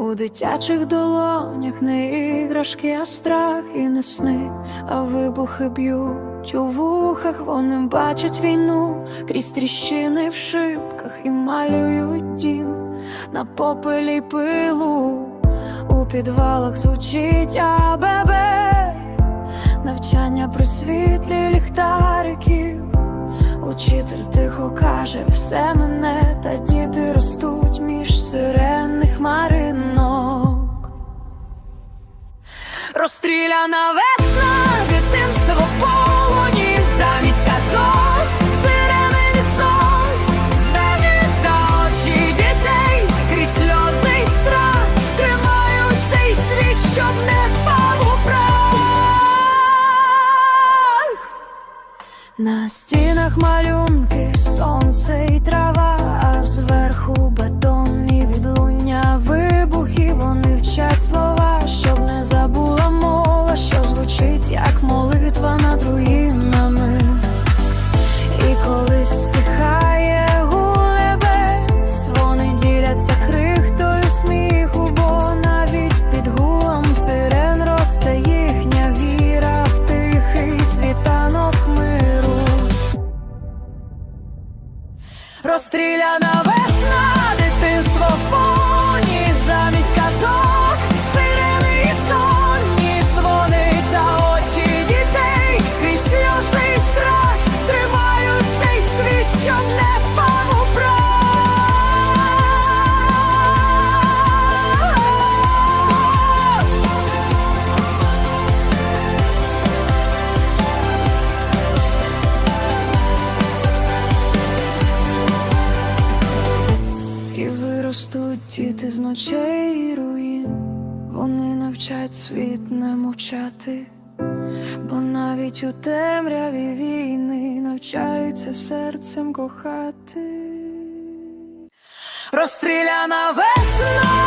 У дитячих долонях не іграшки, а страх і не сни, а вибухи б'ють у вухах, вони бачать війну крізь тріщини в шибках і малюють дім на попелі пилу. У підвалах звучить АББ Навчання при світлі ліхтариків Учитель тихо каже, все мене, та діти ростуть між сиренних хмаринок. Розстріляна весна, дитинство полоні, замість казок, сирени від сон, та очі дітей, крізь сльози й страх, тримають цей світ, щоб не впав. На стінах малюнки, сонце і трава, а зверху бетон і Розстріляна виростуть діти з ночей і руїн, вони навчать світ не мовчати, бо навіть у темряві війни навчаються серцем кохати. Розстріляна весна,